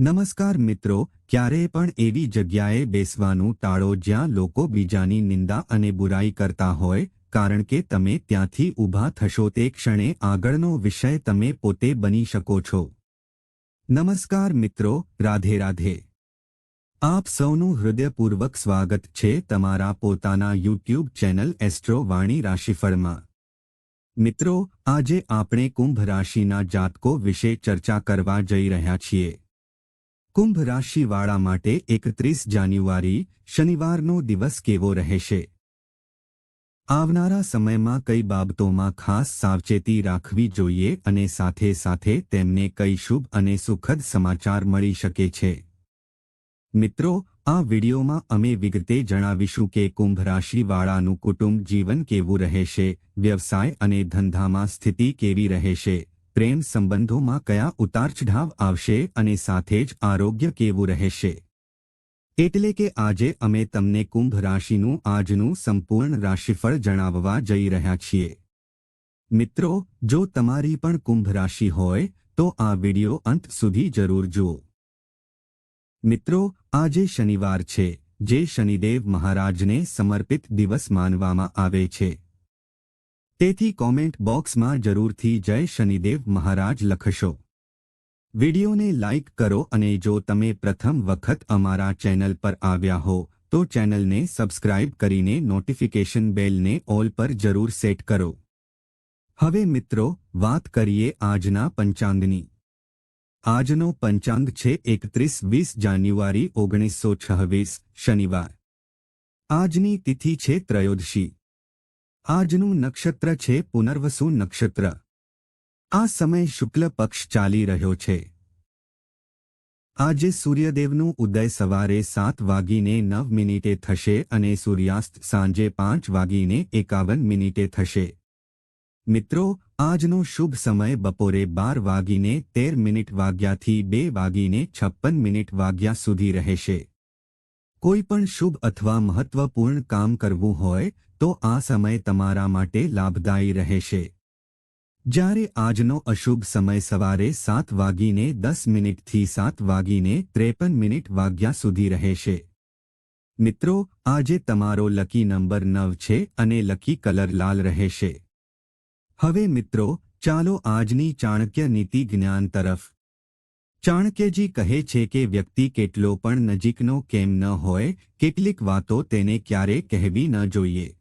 નમસ્કાર મિત્રો, ક્યારેય પણ એવી જગ્યાએ બેસવાનું ટાળો જ્યાં લોકો બીજાની નિંદા અને બુરાઈ કરતા હોય, કારણ કે તમે ત્યાંથી ઊભા થશો તે ક્ષણે આગળનો વિષય તમે પોતે બની શકો છો. નમસ્કાર મિત્રો, રાધે રાધે. આપ સૌનું હૃદયપૂર્વક સ્વાગત છે તમારા પોતાના યુટ્યુબ ચેનલ એસ્ટ્રો વાણી રાશિફળમાં. મિત્રો, આજે આપણે કુંભ રાશિના જાતકો વિશે ચર્ચા કરવા જઈ રહ્યા છીએ. કુંભ રાશિવાળા માટે એકત્રીસ જાન્યુઆરી શનિવારનો દિવસ કેવો રહેશે? આવનારા સમયમાં કઈ બાબતોમાં ખાસ સાવચેતી રાખવી જોઈએ અને સાથે સાથે તેમને કઈ શુભ અને સુખદ સમાચાર મળી શકે છે? મિત્રો, આ વિડીયોમાં અમે વિગતે જણાવીશું કે કુંભ રાશિવાળાનું કુટુંબ જીવન કેવું રહેશે, વ્યવસાય અને ધંધામાં સ્થિતિ કેવી રહેશે પ્રેમ સંબંધોમાં કયા ઉતાર ચઢાવ આવશે અને સાથે જ આરોગ્ય કેવું રહેશે? એટલે કે આજે અમે તમને કુંભ રાશિનું આજનું સંપૂર્ણ રાશિફળ જણાવવા જઈ રહ્યા છીએ. મિત્રો, જો તમારી પણ કુંભ રાશિ હોય, તો આ વિડિયો અંત સુધી જરૂર જુઓ. મિત્રો, આજે શનિવાર છે. જે શનિદેવ મહારાજને સમર્પિત દિવસ માનવામાં આવે છે. તેથી કોમેન્ટ બોક્સમાં જરૂરથી જય શનિદેવ મહારાજ લખશો. વિડિયોને લાઇક કરો અને જો તમે પ્રથમ વખત અમારા ચેનલ પર આવ્યા હો, તો ચેનલને સબસ્ક્રાઇબ કરીને નોટિફિકેશન બેલને ઓલ પર જરૂર સેટ કરો. હવે મિત્રો, વાત કરીએ આજના પંચાંગની. આજનો પંચાંગ છે એકત્રીસ વીસ જાન્યુઆરી ઓગણીસો છવ્વીસ, શનિવાર. આજની તિથિ છે ત્રયોદશી. આજનું નક્ષત્ર છે પુનર્વસુ નક્ષત્ર. આ સમય શુક્લ પક્ષ ચાલી રહ્યો છે. આજે સૂર્યદેવનું ઉદય સવારે સાત વાગીને નવ મિનિટે થશે અને સૂર્યાસ્ત સાંજે પાંચ વાગીને એકાવન મિનિટે થશે. મિત્રો, આજનો શુભ સમય બપોરે બાર વાગીને તેર મિનિટ વાગ્યાથી બે વાગીને છપ્પન મિનિટ વાગ્યા સુધી રહેશે. કોઈ પણ શુભ અથવા મહત્વપૂર્ણ કામ કરવું હોય તો આ સમય તમારા માટે લાભદાયી રહેશે. જ્યારે આજનો અશુભ સમય સવારે સાત વાગીને દસ મિનિટથી સાત વાગીને ત્રેપન મિનિટ વાગ્યા સુધી રહેશે. મિત્રો, આજે તમારો લકી નંબર નવ છે અને લકી કલર લાલ રહેશે. હવે મિત્રો, ચાલો આજની ચાણક્ય નીતિ જ્ઞાન તરફ. ચાણક્યજી કહે છે કે વ્યક્તિ કેટલો પણ નજીકનો કેમ ન હોય, કેટલીક વાતો તેને ક્યારે કહેવી ન જોઈએ.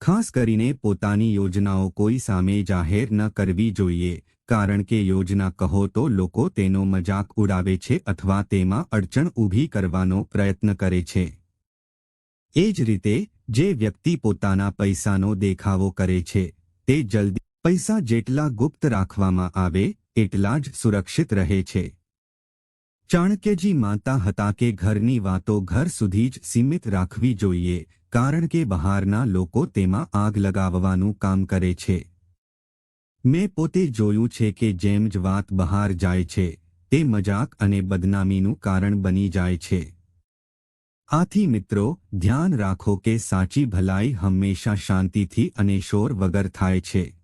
ખાસ કરીને પોતાની યોજનાઓ કોઈ સામે જાહેર ન કરવી જોઈએ, કારણ કે યોજના કહો તો લોકો તેનો મજાક ઉડાવે છે અથવા તેમાં અડચણ ઊભી કરવાનો પ્રયત્ન કરે છે. એ જ રીતે, જે વ્યક્તિ પોતાના પૈસાનો દેખાવો કરે છે, તે જલ્દી પૈસા જેટલા ગુપ્ત રાખવામાં આવે, એટલા જ સુરક્ષિત રહે છે. ચાણક્યજી માનતા હતા કે ઘરની વાતો ઘર સુધી જ સીમિત રાખવી જોઈએ કારણ કે બહારના લોકો તેમાં આગ લગાવવાનું કામ કરે છે. મેં પોતે જોયું છે કે જેમ જ વાત બહાર જાય છે, તે મજાક અને બદનામીનું કારણ બની જાય છે. આથી મિત્રો, ધ્યાન રાખો કે સાચી ભલાઈ હંમેશા શાંતિથી અને શોર વગર થાય છે.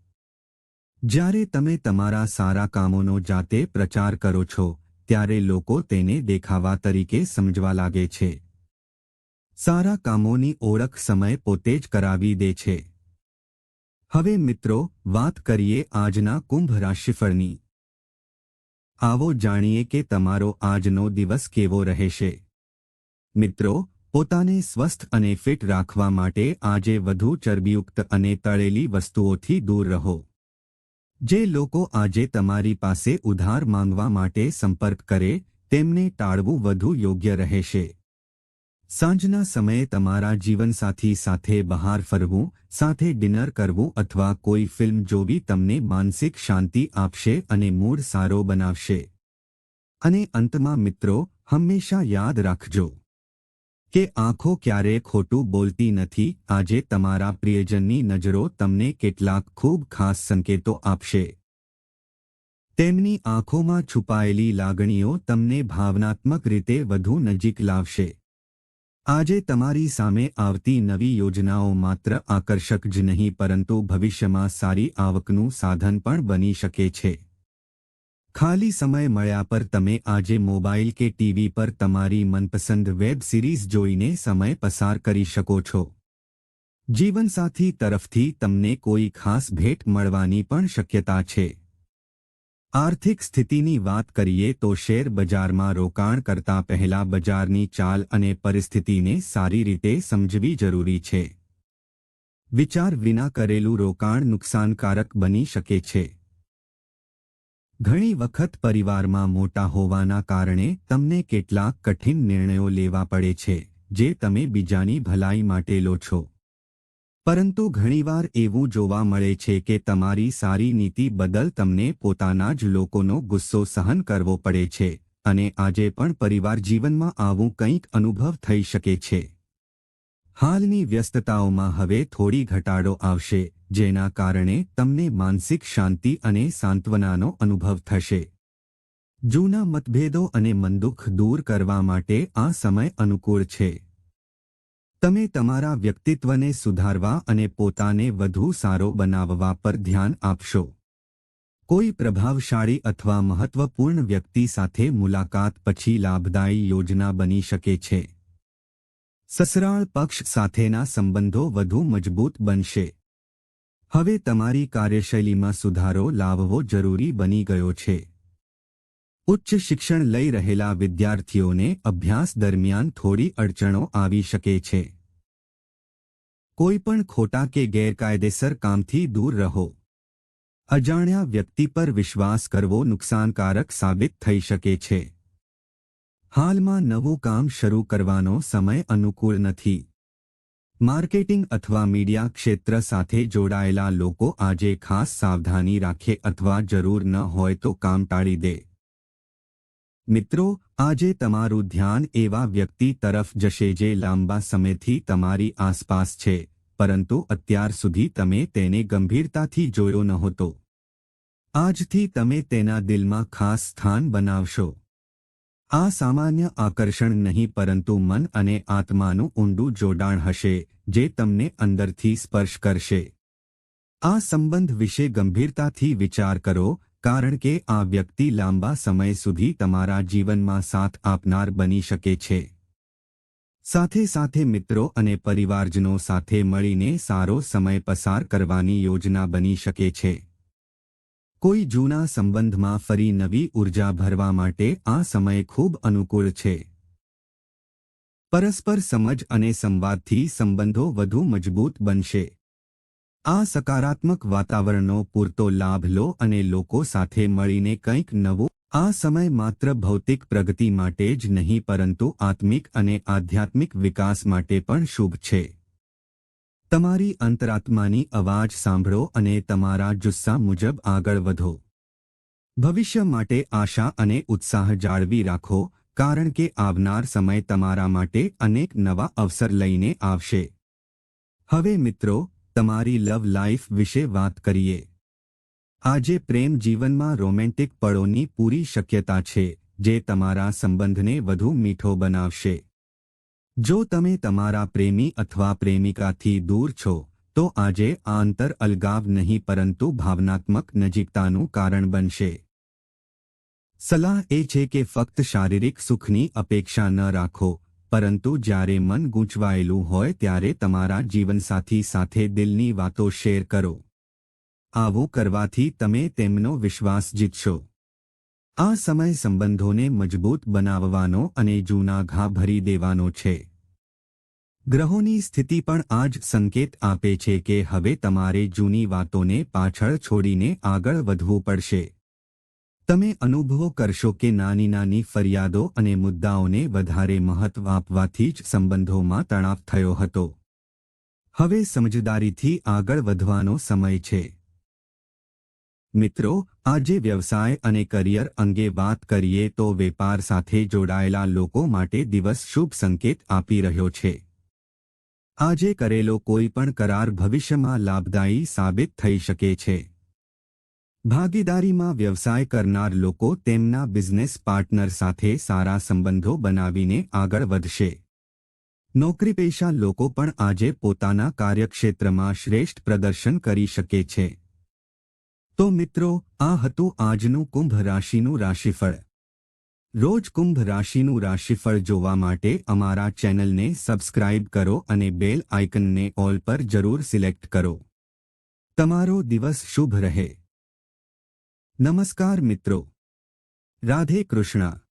જ્યારે તમે તમારા સારા કામોનો જાતે પ્રચાર કરો છો, ત્યારે લોકો તેને દેખાવા તરીકે સમજવા લાગે છે. સારા કામોની ઓળખ સમય પોતે જ કરાવી દે છે. હવે મિત્રો, વાત કરીએ આજના કુંભ રાશિફળની. આવો જાણીએ કે તમારો આજનો દિવસ કેવો રહેશે. મિત્રો, પોતાને સ્વસ્થ અને ફિટ રાખવા માટે આજે વધુ ચરબીયુક્ત અને તળેલી વસ્તુઓથી દૂર રહો. જે લોકો આજે તમારી પાસે ઉધાર માંગવા માટે સંપર્ક કરે, તેમને ટાળવું વધુ યોગ્ય રહેશે. સાંજના સમયે તમારા જીવનસાથી સાથે બહાર ફરવું, સાથે ડિનર કરવું અથવા કોઈ ફિલ્મ જોવી તમને માનસિક શાંતિ આપશે અને મૂડ સારો બનાવશે. અને અંતમાં મિત્રો, હંમેશા યાદ રાખજો કે આંખો ક્યારેય ખોટું બોલતી નથી. આજે તમારા પ્રિયજનની નજરો તમને કેટલાક ખૂબ ખાસ સંકેતો આપશે. તેમની આંખોમાં છુપાયેલી લાગણીઓ તમને ભાવનાત્મક રીતે વધુ નજીક લાવશે. આજે તમારી સામે આવતી નવી યોજનાઓ માત્ર આકર્ષક જ નહીં, પરંતુ ભવિષ્યમાં સારી આવકનું સાધન પણ બની શકે છે. ખાલી સમય મળ્યા પર તમે આજે મોબાઈલ કે ટીવી પર તમારી મનપસંદ વેબ સિરીઝ જોઈને સમય પસાર કરી શકો છો. જીવનસાથી તરફથી તમને કોઈ ખાસ ભેટ મળવાની પણ શક્યતા છે. આર્થિક સ્થિતિની વાત કરીએ તો શેર બજારમાં રોકાણ કરતા પહેલા બજારની ચાલ અને પરિસ્થિતિને સારી રીતે સમજવી જરૂરી છે. વિચાર વિના કરેલું રોકાણ નુકસાનકારક બની શકે છે. ઘણી વખત પરિવારમાં મોટા હોવાના કારણે તમને કેટલાક કઠિન નિર્ણયો લેવા પડે છે, જે તમે બીજાની ભલાઈ માટે લો છો. પરંતુ ઘણીવાર એવું જોવા મળે છે કે તમારી સારી નીતિ બદલ તમને પોતાના જ લોકોનો ગુસ્સો સહન કરવો પડે છે અને આજે પણ પરિવાર જીવનમાં આવું કંઈક અનુભવ થઈ શકે છે. હાલની વ્યસ્તતાઓમાં હવે થોડી ઘટાડો આવશે, જેના કારણે તમને માનસિક શાંતિ અને સાંત્વનાનો અનુભવ થશે. જૂના મતભેદો અને મનદુખ દૂર કરવા માટે આ સમય અનુકૂળ છે. તમે તમારા વ્યક્તિત્વને સુધારવા અને પોતાને વધુ સારો બનાવવા પર ધ્યાન આપશો. કોઈ પ્રભાવશાળી અથવા મહત્વપૂર્ણ વ્યક્તિ સાથે મુલાકાત પછી લાભદાયી યોજના બની શકે છે. સસરાળ પક્ષ સાથેના સંબંધો વધુ મજબૂત બનશે. હવે તમારી કાર્યશૈલીમાં સુધારો લાવવો જરૂરી બની ગયો છે. ઉચ્ચ શિક્ષણ લઈ રહેલા વિદ્યાર્થીઓને અભ્યાસ દરમિયાન થોડી અડચણો આવી શકે છે. કોઈ પણ ખોટા કે ગેરકાયદેસર કામથી દૂર રહો. અજાણ્યા વ્યક્તિ પર વિશ્વાસ કરવો નુકસાનકારક સાબિત થઈ શકે છે. હાલમાં નવું કામ શરૂ કરવાનો સમય અનુકૂળ નથી. માર્કેટિંગ અથવા મીડિયા ક્ષેત્ર સાથે જોડાયેલા લોકો આજે ખાસ સાવધાની રાખે અથવા જરૂર ન હોય તો કામ ટાળી દે. મિત્રો, આજે તમારું ધ્યાન એવા વ્યક્તિ તરફ જશે જે લાંબા સમયથી તમારી આસપાસ છે, પરંતુ અત્યાર સુધી તમે તેને ગંભીરતાથી જોયો નહોતો. આજથી તમે તેના દિલમાં ખાસ સ્થાન બનાવશો. આ સામાન્ય આકર્ષણ નહીં, પરંતુ મન અને આત્માનું ઊંડું જોડાણ હશે, જે તમને અંદરથી સ્પર્શ કરશે. આ સંબંધ વિશે ગંભીરતાથી વિચાર કરો કારણ કે આ વ્યક્તિ લાંબા સમય સુધી તમારા જીવનમાં સાથ આપનાર બની શકે છે. સાથે સાથે મિત્રો અને પરિવારજનો સાથે મળીને સારો સમય પસાર કરવાની યોજના બની શકે છે. કોઈ જૂના સંબંધમાં ફરી નવી ઊર્જા ભરવા માટે આ સમય ખૂબ અનુકૂળ છે. પરસ્પર સમજ અને સંવાદથી સંબંધો વધુ મજબૂત બનશે. આ સકારાત્મક વાતાવરણનો પૂરતો લાભ લો અને લોકો સાથે મળીને કંઈક નવું. આ સમય માત્ર ભૌતિક પ્રગતિ માટે જ નહીં, પરંતુ આત્મિક અને આધ્યાત્મિક વિકાસ માટે પણ શુભ છે. તમારી અંતરાત્માની અવાજ સાંભળો અને તમારા જુસ્સા મુજબ આગળ વધો. ભવિષ્ય માટે આશા અને ઉત્સાહ જાળવી રાખો, કારણ કે આવનાર સમય તમારા માટે અનેક નવા અવસર લઈને આવશે. હવે મિત્રો તમારી લવ લાઈફ વિશે વાત કરીએ. આજે પ્રેમ જીવનમાં રોમેન્ટિક પળોની પૂરી શક્યતા છે, જે તમારા સંબંધને વધુ મીઠો બનાવશે. જો તમે તમારા પ્રેમી અથવા પ્રેમિકાથી દૂર છો, તો આજે આ અંતર અલગાવ નહીં પરંતુ ભાવનાત્મક નજીકતાનું કારણ બનશે. સલાહ એ છે કે ફક્ત શારીરિક સુખની અપેક્ષા ન રાખો પરંતુ જ્યારે મન ગૂંચવાયેલું હોય ત્યારે તમારા જીવનસાથી સાથે દિલની વાતો શેર કરો. આવું કરવાથી તમે તેમનો વિશ્વાસ જીતશો. આ સમય સંબંધોને મજબૂત બનાવવાનો અને જૂના ઘા ભરી દેવાનો છે. ગ્રહોની સ્થિતિ પણ આ જ સંકેત આપે છે કે હવે તમારે જૂની વાતોને પાછળ છોડીને આગળ વધવું પડશે. તમે અનુભવો કરશો કે નાની નાની ફરિયાદો અને મુદ્દાઓને વધારે મહત્વ આપવાથી જ સંબંધોમાં તણાવ થયો હતો. હવે સમજદારીથી આગળ વધવાનો સમય છે. મિત્રો, આજે વ્યવસાય અને કરિયર અંગે વાત કરીએ તો વેપાર સાથે જોડાયેલા લોકો માટે દિવસ શુભ સંકેત આપી રહ્યો છે. આજે કરેલો કોઈ પણ કરાર ભવિષ્યમાં લાભદાયી સાબિત થઈ શકે છે. ભાગીદારીમાં વ્યવસાય કરનાર લોકો તેમના બિઝનેસ પાર્ટનર સાથે સારા સંબંધો બનાવીને આગળ વધશે. નોકરીપેશા લોકો પણ આજે પોતાના કાર્યક્ષેત્રમાં શ્રેષ્ઠ પ્રદર્શન કરી શકે છે. તો મિત્રો, આ હતું આજનું કુંભ રાશિનું રાશિફળ. રોજ કુંભ રાશિનું રાશિફળ જોવા માટે અમારા ચેનલને સબસ્ક્રાઇબ કરો અને બેલ આઇકનને ઓલ પર જરૂર સિલેક્ટ કરો. તમારો દિવસ શુભ રહે. નમસ્કાર મિત્રો. રાધે કૃષ્ણ.